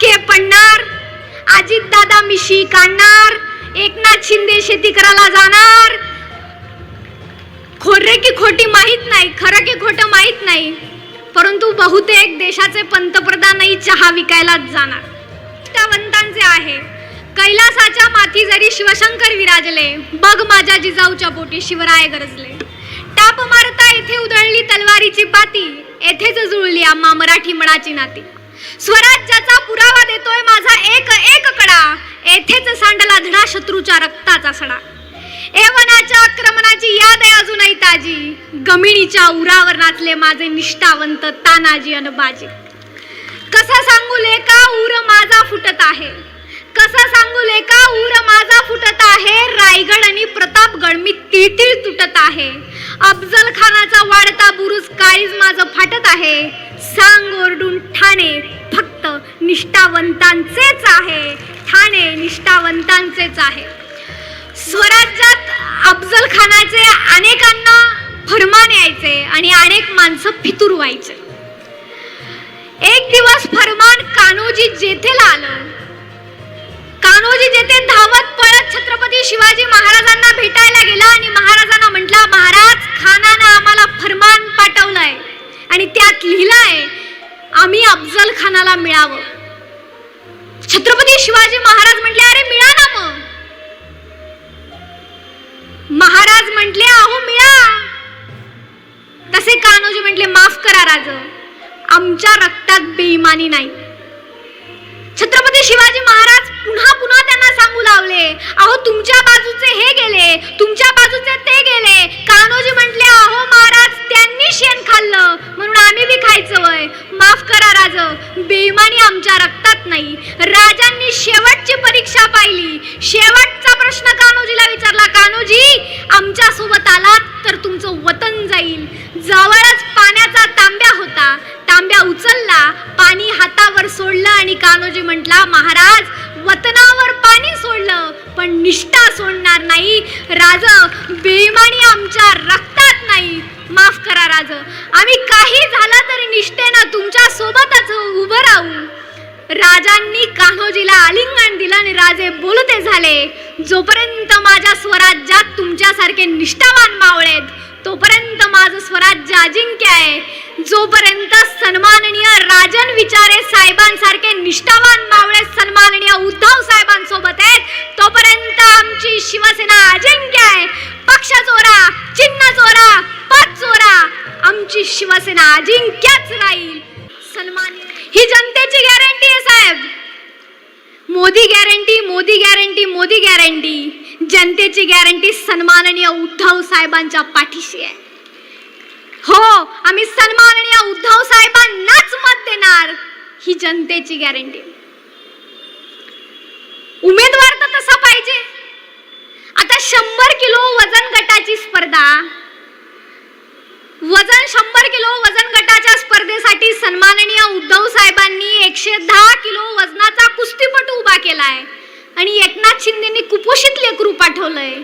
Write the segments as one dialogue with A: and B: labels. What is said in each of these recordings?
A: ठसके पडणार? अजित दादा मिशी काढणार? एकनाथ शिंदे शेती करायला जाणार? खोरे की खोटी माहीत नाही खरं की खोटं माहीत नाही. परंतु बहुतेक देशाचे पंतप्रधानही चहा विकायलाच जाणार. निष्ठावंतांचे आहे. कैलासाच्या माथी जरी शिवशंकर विराजले बघ माझ्या जिजाऊच्या पोटी शिवराय गरजले. टाप मारता येथे उधळली तलवारीची पाती येथेच जुळली आम्हा मराठी मनाची नाती. स्वराज्याचा पुरावा देतोय माझा एक एक कडा. येथेच सांडला धडा शत्रूच्या रक्ताचा सडा. एवनाच्या आक्रमणाची याद आहे अजूनही ताजी. गमिणीच्या उरावर नाचले माझे निष्ठावंत तानाजी अन बाजी. कसा सांगू लेका उर माझा फुटत आहे. कसा सांगू लेका उर माझा फुटत आहे. रायगड आणि प्रतापगड मी टिळटिळ तुटत आहे. अफजल खानाचा वाढता बुरुज काळीज माझं फाटत आहे. सांग ओरडून ठाणे फक्त निष्ठावंतांचेच आहे. ठाणे निष्ठावंतांचेच आहे. स्वराज्यात अफजल खानाचे अनेकांना फरमान यायचे आणि अनेक माणसं फितूर व्हायचे. एक दिवस फरमान कान्होजी जेथेला आलं कान्होजी जेथे धावत पळत छत्रपती शिवाजी महाराजांना भेटायला गेला आणि महाराजांना म्हटला महाराज खानानं आम्हाला फरमान पाठवलंय आणि त्यात लिहिलंय आम्ही अफजल खानाला मिळावं. छत्रपती शिवाजी महाराज म्हटले अरे मिळा ना मग. महाराज म्हटले अहो मिळा. तसे कान्होजी म्हटले माफ करा राज आमच्या रक्तात बेईमानी नाही. छत्रपती शिवाजी महाराज पुन्हा पुन्हा त्यांना सांगू लावले अहो तुमच्या बाजूचे हे गेले तुमच्या बाजूचे ते गेले. कान्होजी म्हटले अहो महाराज त्यांनी शेण खाल्लं. म्हणून आम्ही बी खायचं वय. माफ करा राज बेईमानी आमच्या रक्तात नाही. राजांनी शेवटची परीक्षा पाहिली. शेवटचा प्रश्न कान्होजीला विचारला कान्होजी आमच्यासोबत आलात तर तुमचं वतन जाईल. जवळच पाण्याचा तांब्या होता. तांब्या उचलला पाणी हातावर सोडलं आणि कान्होजी म्हटला महाराज वतनावर पाणी सोडलं पण निष्ठा सोडणार नाही. राज बेईमानी आमच्या रक्तात नाही. माफ करा राज. आम्ही काही झालं तरी निष्ठेनं तुमच्या सोबतच उभं राहू. राजांनी कान्होजीला आलिंगण दिलं आणि राजे बोलते झाले जोपर्यंत माझ्या स्वराज्यात तुमच्यासारखे निष्ठावान मावळेत तोपर्यंत माझं स्वराज्य अजिंक्य आहे. जोपर्यंत सन्माननीय राजन विचारे साहेबांसारखे निष्ठावान मावळे सन्माननीय उद्धव साहेबांसोबत आहेत तोपर्यंत आमची शिवसेना अजिंक्य आहे. पक्ष चोरा चिन्ह चोरा पद चोरा आमची शिवसेना अजिंक्यच राहील. सन्मान ही जनतेची गॅरंटी आहे साहेब. Modi guarantee Modi guarantee Modi guarantee जनतेची गॅरंटी सन्माननीय उद्धव साहेबांच्या पाठीशी आहे. हो आम्ही सन्माननीय उद्धव साहेबांनाच मत देणार. ही जनतेची गॅरंटी उमेदवार तर तसा पाहिजे. आता शंभर किलो वजन गटाची स्पर्धा. वजन शंभर किलो वजन गटाच्या स्पर्धेसाठी सन्माननीय उद्धव साहेबांनी एकशे दहा किलो वजनाचा कुस्तीपटू उभा केलाय. आणि एकनाथ शिंदेनी कुपोषित लेकरू पाठवलंय.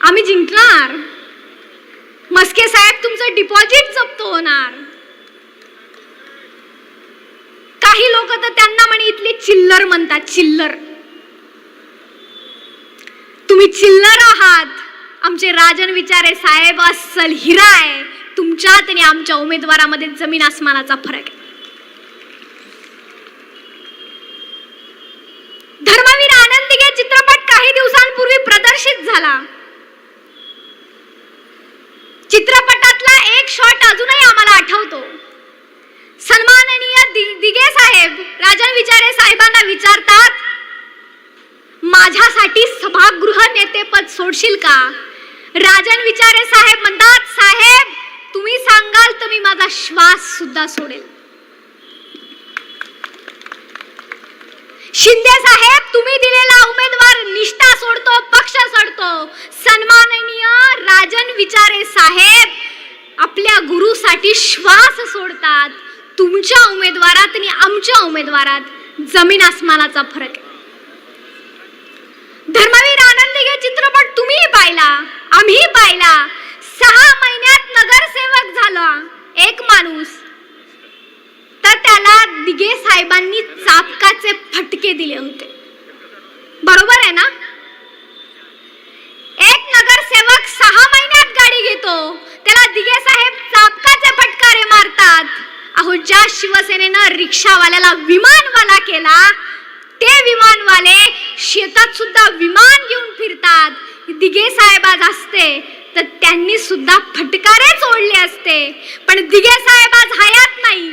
A: आम्ही जिंकणार. मस्के साहेब तुमचं डिपॉझिट जप्त होणार. काही लोक तर त्यांना म्हणे इथले चिल्लर म्हणतात चिल्लर. तुम्ही चिल्लर आहात. आमचे राजन विचारे साहेब अस्सल हिरा आहे. तुमच्यात आणि आमच्या उमेदवारामध्ये जमीन आसमानाचा फरक आहे धर्मवीर आनंदिगे चित्रपट काही दिवसांपूर्वी प्रदर्शित झाला चित्रपटातला एक शॉट अजूनही आम्हाला आठवतो सन्माननीय दि- दिगे साहेब राजन विचारे साहेबांना विचारतात माझ्यासाठी सभागृह नेतेपद सोडशील का? राजन विचारे साहेब म्हणतात साहेब तुम्ही सांगाल तर मी माझा श्वास सुद्धा सोडेल. शिंदे साहेब तुम्ही दिलेला उमेदवार निष्ठा सोडतो पक्ष सोडतो. सन्माननीय राजन विचारे साहेब आपल्या गुरुसाठी श्वास सोडतात. तुमच्या उमेदवारात आणि आमच्या उमेदवारात जमीन आसमानाचा फरक आहे. पाहिला आम्ही पाहिला. सहा महिन्यात नगरसेवक झाला एक माणूस. तर त्याला दिगे साहेबांनी चापकाचे फटके दिले होते. बरोबर आहे ना? एक नगरसेवक सहा महिन्यात गाडी घेतो त्याला दिगे साहेब चापकाचे फटकारे मारतात. अहो ज्या शिवसेनेनं रिक्षावाल्याला विमानवाला केला ते विमानवाले शेतात सुद्धा विमान घेऊन फिरतात. दिघे साहेब आज असते तर त्यांनी सुद्धा फटकारेच ओढले असते. पण दिघे साहेब आज हयात नाही.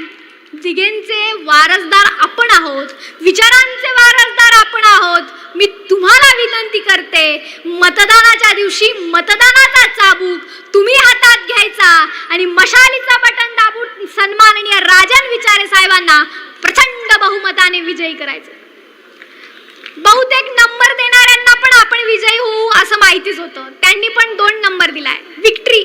A: दिघेंचे वारसदार आपण आहोत विचारांचे वारसदार आपण आहोत. मी तुम्हाला विनंती करते मतदानाच्या दिवशी मतदानाचा चाबूक तुम्ही हातात घ्यायचा आणि मशालीचा बटन दाबून सन्माननीय राजन विचारे साहेबांना प्रचंड बहुमताने विजयी करायचं बहुतेक नंबर देणाऱ्यांना पण आपण विजयी होऊ असं माहितीच होतं. त्यांनी पण दोन नंबर दिलाय. विक्ट्री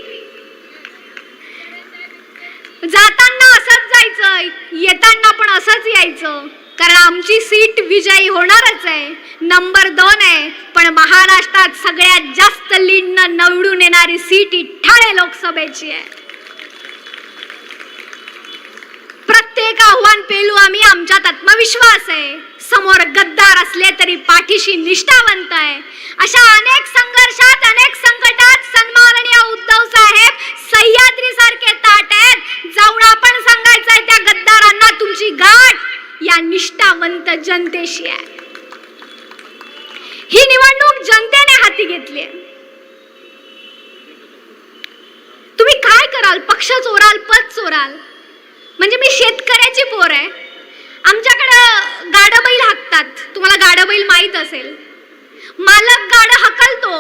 A: जाताना असंच जायचं येताना पण असंच यायचं. कारण आमची सीट विजयी होणारच आहे. नंबर दोन आहे. पण महाराष्ट्रात सगळ्यात जास्त लीडनं निवडून येणारी सीट ही ठाणे लोकसभेची आहे. प्रत्येक आव्हान पेलू आम्ही. आमच्यात आत्मविश्वास आहे. समोर गद्दार असले तरी पाठीशी निष्ठावंत आहे. अशा अनेक संघर्षात अनेक संकटात सन्माननीय उद्धव साहेब सह्याद्री सारखे ताट आहेत. जाऊन आपण सांगायचंय त्या गद्दारांना तुमची गाठ या निष्ठावंत जनतेशी आहे. ही निवडणूक जनतेने हाती घेतली तुम्ही काय कराल? पक्ष चोराल पद चोराल? म्हणजे मी शेतकऱ्याची पोर आहे. आमच्याकडं गाडं लागतात. तुम्हाला गाडं बैल माहीत असेल. मालक गाडं हकलतो.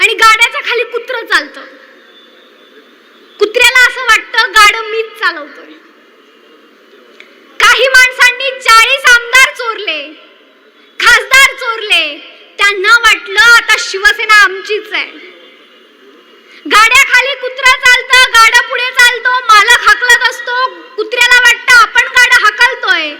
A: आणि गाड्याच्या खाली कुत्र चालतं. कुत्र्याला असं वाटतं गाडं मीच चालवतोय काही माणसांनी चाळीस आमदार चोरले खासदार चोरले त्यांना वाटलं आता शिवसेना आमचीच आहे गाड्या खाली कुत्रा चालतं गाडं पुढे चालतो मालक हकलत असतो कुत्र्याला वाटतं आपण गाडं हकलतोय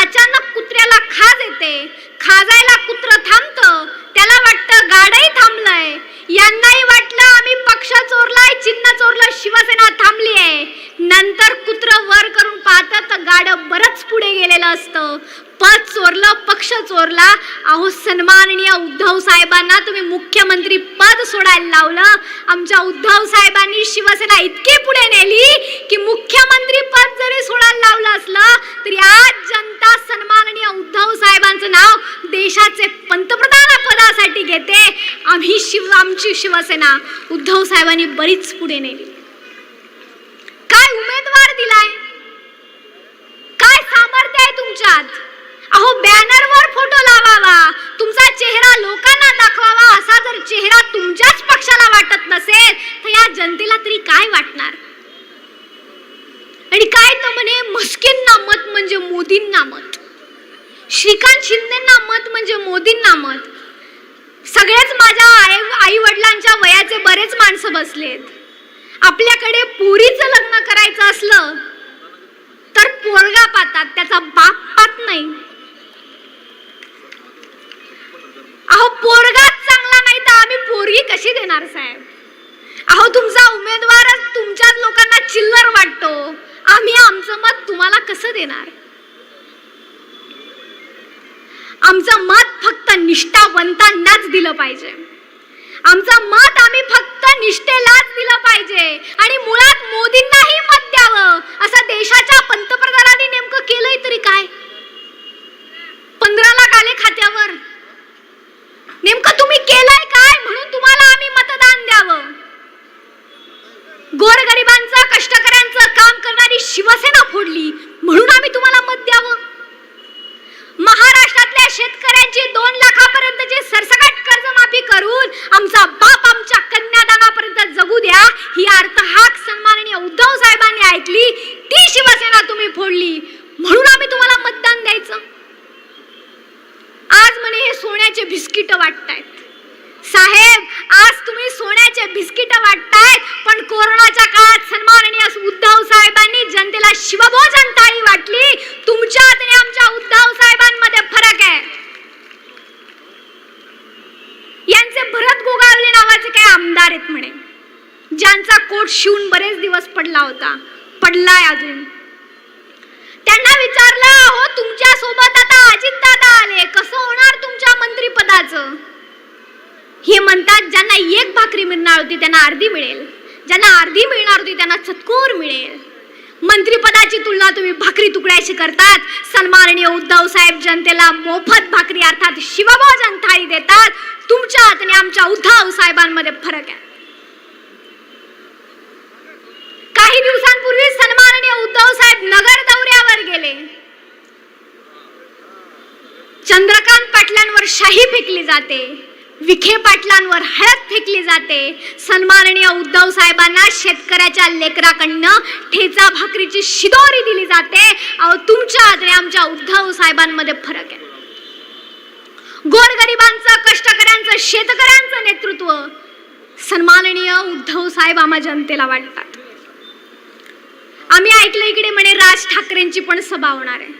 A: अचानक कुत्र्याला खाज येते खाजायला कुत्र थांबतं त्याला वाटतं गाडंही थांबलंय यांनाही वाटलं आम्ही पक्ष चोरलाय चिन्ह चोरलं शिवसेना थांबली आहे नंतर कुत्र वर करून पाहतं तर गाडं बरंच पुढे गेलेलं असतं पद चोरलं पक्ष चोरला. अहो सन्माननीय उद्धव साहेबांना तुम्ही मुख्यमंत्री पद सोडायला लावलं. आमच्या उद्धव साहेबांनी शिवसेना इतकी पुढे नेली की मुख्यमंत्री पद जरी सोडायला लावलं असलं तरी आज जनता सन्माननीय उद्धव साहेबांचं नाव देशाचे पंतप्रधान पदासाठी घेते. आम्ही शिव आमची शिवसेना. उद्धव साहेबांनी बरीच पुढे नेली. काय उमेदवार दिलाय? काय सामर्थ्य आहे तुमच्यात? अहो बॅनरवर फोटो लावावा. तुमचा चेहरा लोकांना दाखवावा असा जर चेहरा तुमच्याच पक्षाला वाटत नसेल तर या जनतेला तरी काय वाटणार? आणि काय तर म्हणे मस्किनना मत म्हणजे मोदींना मत. श्रीकांत शिंदेना मत म्हणजे मोदींना मत. सगळेच माझ्या आई आई वडिलांच्या वयाचे बरेच माणसं बसलेत. आपल्याकडे पुरीचं लग्न करायचं असलं तर पोरगा पातात त्याचा बाप पात नाही. अहो पोरगाच चांगला नाही तर आम्ही पोरगी कशी देणार साहेब? अहो तुमचा उमेदवारच तुमच्याच लोकांना चिल्लर वाटतो. आम्ही आमचं मत तुम्हाला कसं देणार? आमचं मत फक्त निष्ठावंतांनाच दिलं पाहिजे. आमचं मत आम्ही फक्त निष्ठेलाच दिलं पाहिजे. आणि मुळात मोदींनाही मत द्यावं. असं देशाच्या पंतप्रधानांनी नेमकं केलंय तरी काय? पंधरा लाख आले खात्यावर. नेमकं तुम्ही केलंय काय म्हणून तुम्हाला आम्ही मतदान द्यावं? गोरगरिबांचं कष्टकऱ्यांचं काम करणारी शिवसेना फोडली म्हणून आम्ही तुम्हाला मत द्यावं? महाराष्ट्रातल्या शेतकऱ्यांची दोन लाखापर्यंतची सरसकट कर्जमाफी करून आमचा बाप आमच्या कन्यादानापर्यंत जगू द्या ही अर्थ हाक सन्माननीय उद्धव साहेबांनी ऐकली ती शिवसेना तुम्ही फोडली. म्हणून आम्ही तुम्हाला मतदान द्यायचं आज म्हणे हे सोन्याचे बिस्किट वाटतायत. साहेब आज तुम्ही सोन्याचे बिस्किट वाटतायत पण कोरोनाच्या काळात सन्माननीय उद्धव साहेबांनी जनतेला शिवभोजन थाळी वाटली. तुमच्यात आणि आमच्या उद्धव साहेबांमध्ये फरक आहे. यांचे भरत गोगावले नावाचे काही आमदार आहेत म्हणे. ज्यांचा कोट शिवून बरेच दिवस पडला होता. पडलाय अजून. त्यांना विचारलं अहो तुमच्यासोबत आता अजित दादा आले. कसं होणार तुमच्या मंत्रीपदाचं? हे म्हणतात ज्यांना एक भाकरी मिळणार होती त्यांना अर्धी मिळेल. ज्यांना अर्धी मिळणार होती त्यांना चतकोर मिळेल. मंत्रीपदाची तुलना तुम्ही भाकरी तुकड्याशी करतात. सन्माननीय उद्धव साहेब जनतेला मोफत भाकरी अर्थात शिवभोजन थाळी देतात. तुमच्यात आणि आमच्या उद्धव साहेबांमध्ये फरक आहे काही दिवसांपूर्वी सन्माननीय उद्धव साहेब नगर दौऱ्यावर गेले चंद्रकांत पाटलांवर शाही फेकली जाते. विखे पाटलांवर हळद फेकली जाते. सन्माननीय उद्धव साहेबांना शेतकऱ्याच्या लेकराकडनं ठेचा भाकरीची शिदोरी दिली जाते. अहो तुमच्या आणि आमच्या उद्धव साहेबांमध्ये फरक आहे. गोरगरिबांचं कष्टकऱ्यांचं शेतकऱ्यांचं नेतृत्व सन्माननीय उद्धव साहेब आम्हा जनतेला वाटतात. आम्ही ऐकलं इकडे म्हणे राज ठाकरेंची पण सभा होणार आहे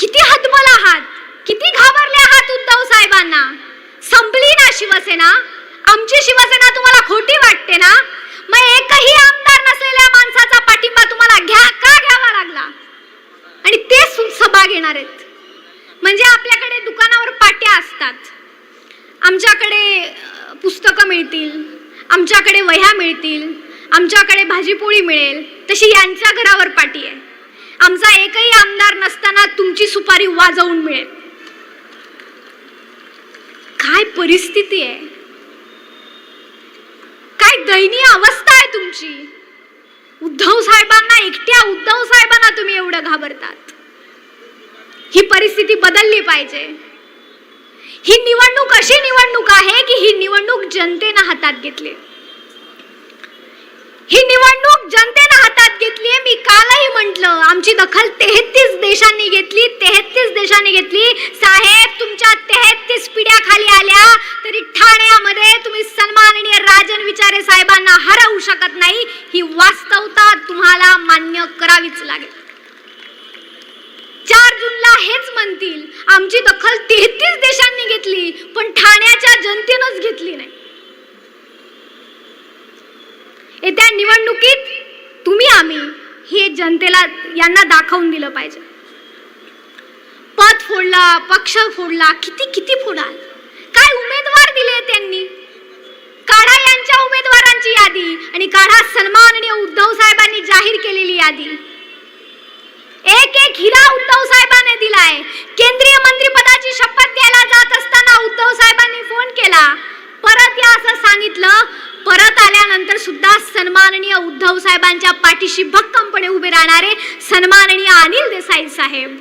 A: किती हतबल आहात किती घाबरले आहात लोकांना. संपली ना शिवसेना? आमची शिवसेना तुम्हाला खोटी वाटते ना? मग एकही आमदार नसलेल्या माणसाचा पाठिंबा तुम्हाला घ्या का घ्यावा लागला? आणि ते सभा घेणार आहेत. म्हणजे आपल्याकडे दुकानावर पाट्या असतात. आमच्याकडे पुस्तकं मिळतील. आमच्याकडे वह्या मिळतील. आमच्याकडे भाजीपोळी मिळेल. तशी यांच्या घरावर पाटी आहे. आमचा एकही आमदार नसताना तुमची सुपारी वाजवून मिळेल. काय परिस्थिती आहे? काय दयनीय अवस्था आहे तुमची? उद्धव साहेबांना एकट्या उद्धव साहेबांना तुम्ही एवढं घाबरतात. ही परिस्थिती बदलली पाहिजे. ही निवडणूक अशी निवडणूक आहे की ही निवडणूक जनतेनं हातात घेतली. ही निवडणूक जनते मी कालही म्हटलं आमची दखल तेहतीस देशांनी घेतली तेहतीस देशांनी घेतली. साहेब तुमच्या तेहतीस पिढ्या खाली आल्या तरी ठाण्यामध्ये तुम्ही सन्माननीय राजन विचारे साहेबांना हरवू शकत नाही. ही वास्तवता तुम्हाला मान्य करावीच लागेल. चार जूनला हेच म्हणतील आमची दखल तेहतीस देशांनी घेतली पण ठाण्याच्या जनतेनंच घेतली नाही. येत्या निवडणुकीत तुम्ही आम्ही हे जनतेला यांना दाखवून दिलं पाहिजे. पद फोडला पक्ष फोडला किती किती फोडाल? काय उमेदवार दिले त्यांनी? काढा यांच्या उमेदवारांची यादी आणि काढा सन्माननीय उद्धव साहेबांनी जाहीर केलेली यादी. एक एक हिरा उद्धव साहेबांनी दिलाय. केंद्रीय मंत्रिपदाची शपथ घ्यायला जात असताना उद्धव साहेबांनी फोन केला. परत या असं सांगितलं परत आल्यानंतर सुद्धा सन्माननीय उद्धव साहेबांच्या पाठीशी भक्कमपणे उभे राहणारे सन्माननीय अनिल देसाई साहेब.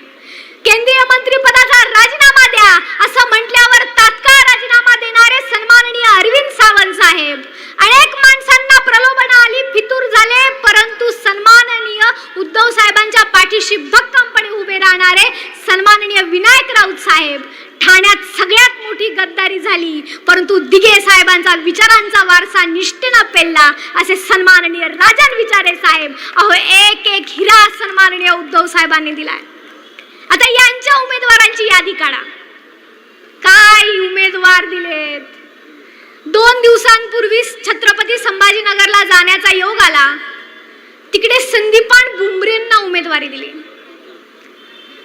A: केंद्रीय मंत्रिपदाचा राजीनामा द्या असं म्हटल्यावर तात्काळ राजीनामा देणारे सन्माननीय अरविंद सावंत साहेब. अनेक माणसांना प्रलोभन आली फितूर झाले परंतु सन्माननीय उद्धव साहेबांच्या पाठीशी भक्कमपणे उभे राहणारे सन्माननीय विनायक राऊत साहेब. ठाण्यात सगळ्यात मोठी गद्दारी झाली. परंतु दिघे साहेबांचा विचारांचा वारसा निष्ठेनं पेलला. असे सन्माननीय राजन विचारे साहेब अहो एक एक हिरा सन्माननीय उद्धव साहेबांनी दिलाय. आता यांच्या उमेदवारांची यादी काढा. काय उमेदवार दिलेत. दोन दिवसांपूर्वीच छत्रपती संभाजीनगरला जाण्याचा योग आला. तिकडे संदीपान बुमरेंना उमेदवारी दिली.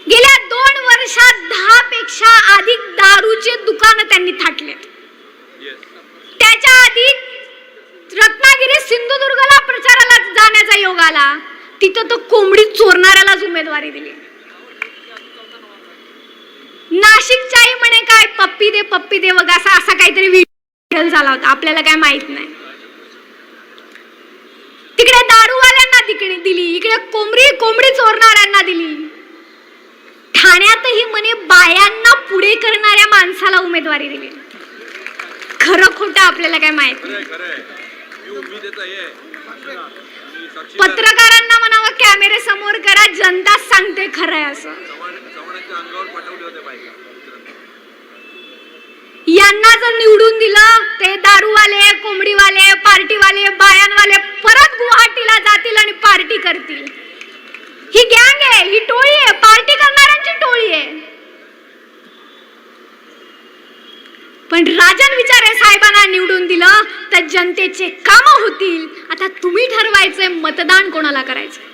A: गेल्या दोन वर्षात दहा पेक्षा अधिक दारूचे दुकानं त्यांनी थाटलेत. त्याच्या आधी रत्नागिरी सिंधुदुर्गला प्रचाराला जाण्याचा योग आला. तिथं तो कोंबडी चोरणाऱ्यालाच उमेदवारी दिली. नाशिकच्याही म्हणे काय पप्पी दे पप्पी दे वगैरे असा असा काहीतरी व्हिडिओ झाला होता. आपल्याला काय माहीत नाही. तिकडे दारूवाल्यांना तिकडे दिली. इकडे कोंबडी कोंबडी चोरणाऱ्यांना दिली. ठाण्यातही म्हणे बायांना पुढे करणाऱ्या माणसाला उमेदवारी दिली. खरं खोटं आपल्याला काय माहीत पत्रकारांना म्हणावं कॅमेरे समोर करा जनता सांगते खरं आहे असं यांना जर निवडून दिलं ते दारूवाले कोंबडीवाले पार्टीवाले बायांवाले परत गुवाहाटीला जातील आणि पार्टी करतील. ही गँग आहे ही टोळी आहे पार्टी करणाऱ्यांची टोळी आहे. पण राजन विचारे साहेबांना निवडून दिलं तर जनतेचे काम होतील. आता तुम्ही ठरवायचंय मतदान कोणाला करायचं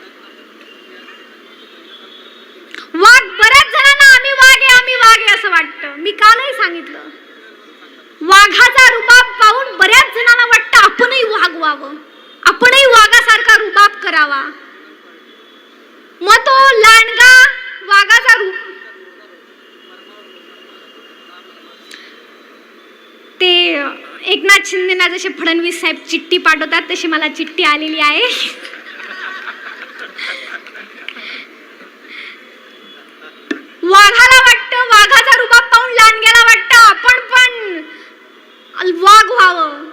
A: वाघ बऱ्याच जणांना आम्ही वाघ आहे आम्ही वाघ आहे असं वाटतं. मी कालही सांगितलं. वाघाचा रुबाब पाहून बऱ्याच जणांना वाटतं आपणही वाघ व्हावं. आपणही वाघासारखा रुबाब करावा. मग तो लांडगा वाघाचा रूप ते एकनाथ शिंदेना जसे फडणवीस साहेब चिठ्ठी पाठवतात तशी मला चिठ्ठी आलेली आहे. वाघाला वाटतं वाघाचा रुबाब पाहून लांडग्याला वाटतं आपण पण. वाघ व्हावं.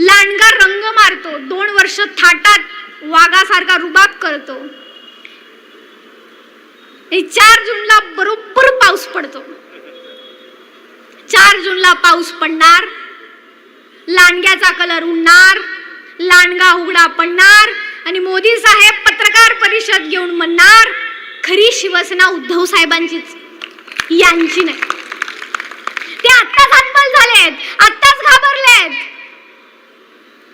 A: लांडगा रंग मारतो दोन वर्ष थाटात वाघासारखा रुबाब करतो. चार जूनला बरोबर पाऊस पडतो. चार जूनला पाऊस पडणार लांडग्याचा कलर उडणार लांडगा उघडा पडणार आणि मोदी साहेब पत्रकार परिषद घेऊन म्हणणार खरी शिवसेना उद्धव साहेबांचीच. यांची नाही. ते आत्ताच हतबल झालेत आत्ताच घाबरलेत.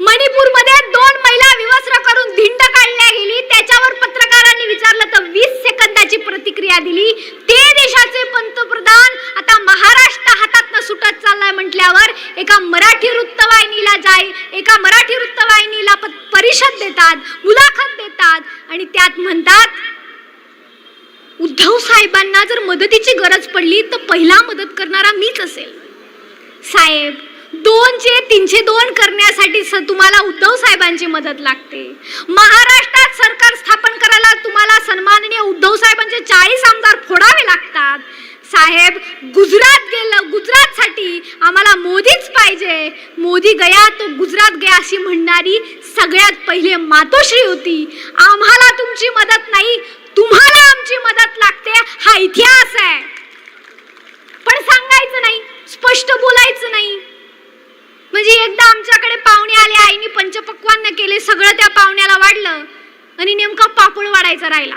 A: मणिपूरमध्ये दोन महिला विवस्त्र करून धिंड काढल्या गेली त्याच्यावर पत्रकारांनी विचारलं तर वीस सेकंदाची प्रतिक्रिया दिली ते देशाचे पंतप्रधान आता महाराष्ट्र हातातनं सुटत चाललाय म्हटल्यावर एका मराठी वृत्तवाहिनीला जाय एका मराठी वृत्तवाहिनीला प- परिषद देतात मुलाखत देतात आणि त्यात म्हणतात उद्धव साहेबांना जर मदतीची गरज पडली तर पहिला मदत करणारा मीच असेल. साहेब दोनचे तीनशे दोन करण्यासाठी स तुम्हाला उद्धव साहेबांची मदत लागते. महाराष्ट्रात सरकार स्थापन करायला तुम्हाला सन्माननीय उद्धव साहेबांचे चाळीस आमदार फोडावे लागतात. साहेब गुजरात गेलं गुजरातसाठी आम्हाला मोदीच पाहिजे. मोदी गया तो गुजरात गया अशी म्हणणारी सगळ्यात पहिले मातोश्री होती. आम्हाला तुमची मदत नाही तुम्हाला आमची मदत लागते हा इतिहास आहे. पण सांगायचं नाही स्पष्ट बोलायचं नाही. म्हणजे एकदा आमच्याकडे पाहुणे आले आईने पंचपक्वान्न केले सगळं त्या पाहुण्याला वाढलं आणि नेमका पापड वाढायचा राहिला.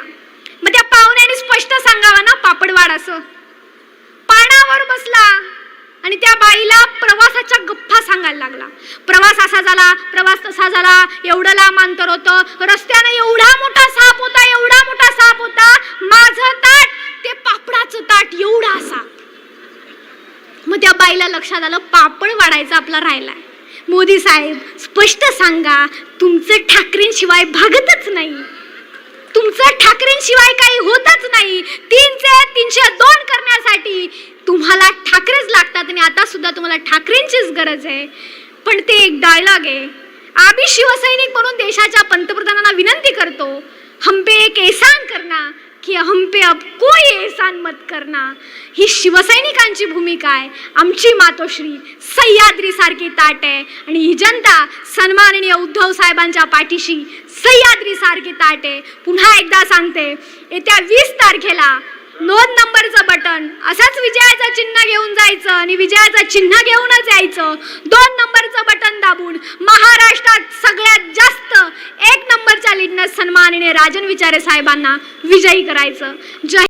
A: मग त्या पाहुण्याने स्पष्ट सांगावा ना पापड वाढ असं. पानावर बसला आणि त्या बाईला प्रवासाच्या गप्पा सांगायला लागला. प्रवास असा झाला प्रवास तसा झाला एवढं लांब अंतर होतं रस्त्यानं एवढा मोठा साप होता एवढा मोठा साप होता माझं ताट ते पापडाचं ताट एवढा असा. मग त्या बाईला लक्षात आलं पापड वाढायचा आपला राहिला. मोदी साहेब स्पष्ट सांगा तुमचं ठाकरेंशिवाय भागतच नाही. तुमचं ठाकरेंशिवाय काही होतच नाही. तीनशे तीनशे दोन करण्यासाठी तुम्हाला ठाकरेच लागतात आणि आता सुद्धा तुम्हाला ठाकरेंचीच गरज आहे. पण ते एक डायलॉग आहे. आम्ही शिवसैनिक म्हणून देशाच्या पंतप्रधानांना विनंती करतो हम पे एक एहसान करना की हम पे अब कोई एहसान मत करना. ही शिवसैनिकांची भूमिका आहे. आमची मातोश्री सह्याद्रीसारखी ताट आहे. आणि ही जनता सन्माननीय उद्धव साहेबांच्या पाठीशी सह्याद्रीसारखी ताट आहे. पुन्हा एकदा सांगते येत्या वीस तारखेला नोंद नंबरचं बटन. असंच विजयाचं चिन्ह घेऊन जायचं आणि विजयाचं चिन्ह घेऊनच यायचं. दोन नंबरचं बटन दाबून महाराष्ट्रात सगळ्यात जास्त एक नंबरच्या लीडनं सन्माननीय राजन विचारे साहेबांना विजयी करायचं. जय